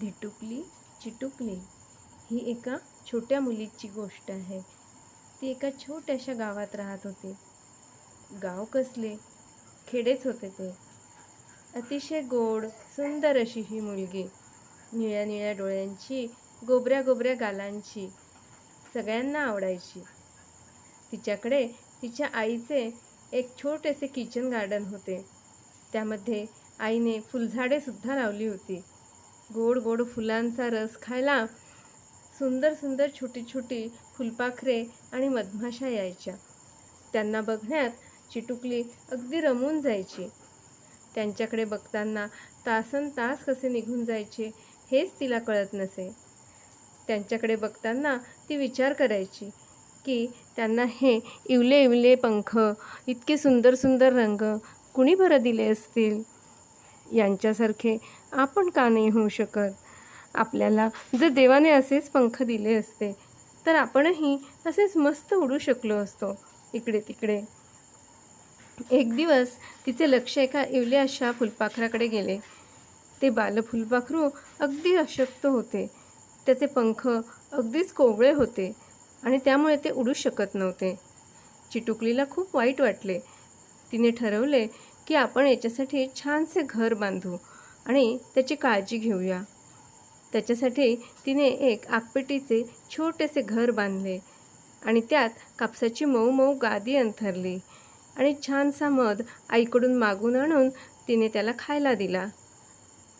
धिटुकली चिटुकली ही एका छोट्या मुलीची गोष्ट आहे. ती एका छोट्याशा गावात राहत होती. गाव कसले? खेडेच होते ते. अतिशय गोड सुंदर अशी ही मुलगी. निळ्या निळ्या डोळ्यांची गोबऱ्या गोबऱ्या गालांची सगळ्यांना आवडायची. तिच्याकडे तिच्या आईचे एक छोटेसे किचन गार्डन होते. त्यामध्ये आईने फुलझाडेसुद्धा लावली होती. गोड गोड फुलांचा रस खायला सुंदर सुंदर छोटी छोटी फुलपाखरे आणि मधमाशा यायच्या. त्यांना बघण्यात चिटुकली अगदी रमून जायची. त्यांच्याकडे बघताना तासन तास कसे निघून जायचे हेच तिला कळत नसे. त्यांच्याकडे बघताना ती विचार करायची की त्यांना हे इवले इवले पंख इतके सुंदर सुंदर रंग कुणी बरं दिले असतील? यांच्यासारखे आपण का नाही होऊ शकत? आपल्याला जर देवाने असेच पंख दिले असते तर आपणही असेच मस्त उडू शकलो असतो इकडे तिकडे. एक दिवस तिचे लक्ष एका इवल्या अशा फुलपाखराकडे गेले. ते बालफुलपाखरू अगदी अशक्त होते. त्याचे पंख अगदीच कोवळे होते आणि त्यामुळे ते उडू शकत नव्हते. चिटुकलीला खूप वाईट वाटले. तिने ठरवले की आपण याच्यासाठी छानसे घर बांधू आणि त्याची काळजी घेऊया. त्याच्यासाठी तिने एक आगपेटीचे छोटेसे घर बांधले आणि त्यात कापसाची मऊ मऊ गादी अंथरली आणि छानसा मध आईकडून मागून आणून तिने त्याला खायला दिला.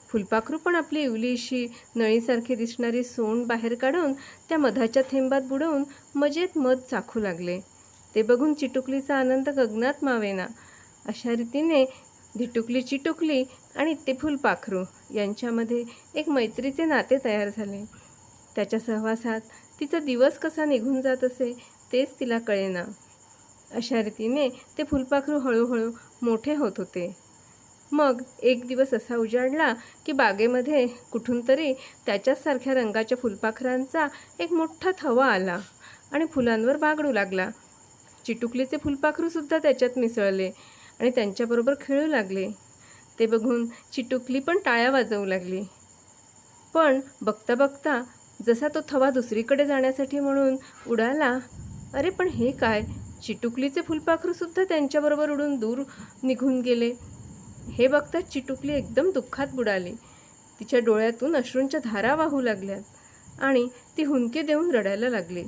फुलपाखरू पण आपली इवलीशी नळीसारखी दिसणारी सोंड बाहेर काढून त्या मधाच्या थेंबात बुडवून मजेत मध चाखू लागले. ते बघून चिटुकलीचा आनंद गगनात मावेना. अशा रीतीने धिटुकली चिटुकली आणि ते फुलपाखरू यांच्यामध्ये एक मैत्रीचे नाते तयार झाले. त्याच्या सहवासात तिचा दिवस कसा निघून जात असे तेच तिला कळेना. अशा रीतीने ते फुलपाखरू हळूहळू मोठे होत होते. मग एक दिवस असा उजाडला की बागेमध्ये कुठून तरी त्याच्याचसारख्या रंगाच्या फुलपाखरांचा एक मोठा थवा आला आणि फुलांवर बागडू लागला. चिटुकलीचे फुलपाखरूसुद्धा त्याच्यात मिसळले. आणि त्यांच्याबरोबर खेळू लागले. ते बघून चिटुकली पण टाळ्या वाजवू लागली. पण बघता बघता जसा तो थवा दुसरीकडे जाण्यासाठी म्हणून उडाला अरे पण हे काय? चिटुकलीचे फुलपाखरूसुद्धा त्यांच्याबरोबर उडून दूर निघून गेले. हे बघता चिटुकली एकदम दुःखात बुडाली. तिच्या डोळ्यातून अश्रूंच्या धारा वाहू लागल्यात आणि ती हुंके देऊन रडायला लागली.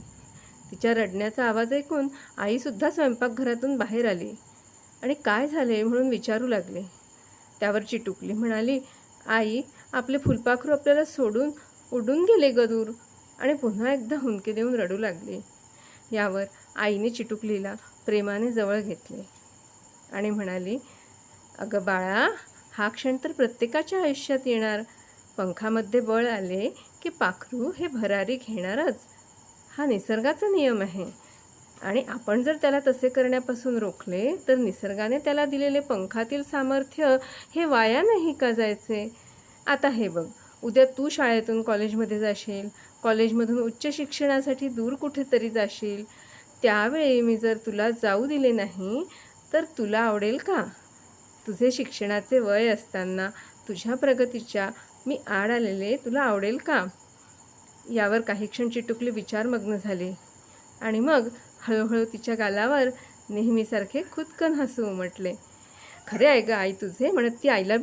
तिच्या रडण्याचा आवाज ऐकून आईसुद्धा स्वयंपाकघरातून बाहेर आली. आणि काय झाले म्हणून विचारू लागले. त्यावर चिटुकली म्हणाली आई आपले फुलपाखरू आपल्याला सोडून उडून गेले गदूर आणि पुन्हा एकदा हुंके देऊन रडू लागले. यावर आईने चिटुकलीला प्रेमाने जवळ घेतले आणि म्हणाली अगं बाळा हा क्षण तर प्रत्येकाच्या आयुष्यात येणार. पंखामध्ये बळ आले की पाखरू हे भरारी घेणारच. हा निसर्गाचा नियम आहे. आणि आपण जर त्याला तसे करण्यापासून रोखले तर निसर्गाने त्याला दिलेले पंखातील सामर्थ्य हे वाया नाही का जायचे? आता हे बघ उद्या तू शाळेतून कॉलेजमध्ये जाशील कॉलेजमधून उच्च शिक्षणासाठी दूर कुठेतरी जाशील. त्यावेळी मी जर तुला जाऊ दिले नाही तर तुला आवडेल का? तुझे शिक्षणाचे वय असताना तुझ्या प्रगतीच्या मी आड आलेले तुला आवडेल का? यावर काही क्षण चिटुकली विचारमग्न झाले. आणि मग हळूहळू तिच्या गालावर नेहमीसारखे खुदकन हसू उमटले. खरे आहे ग आई तुझे म्हणत ती आईला बी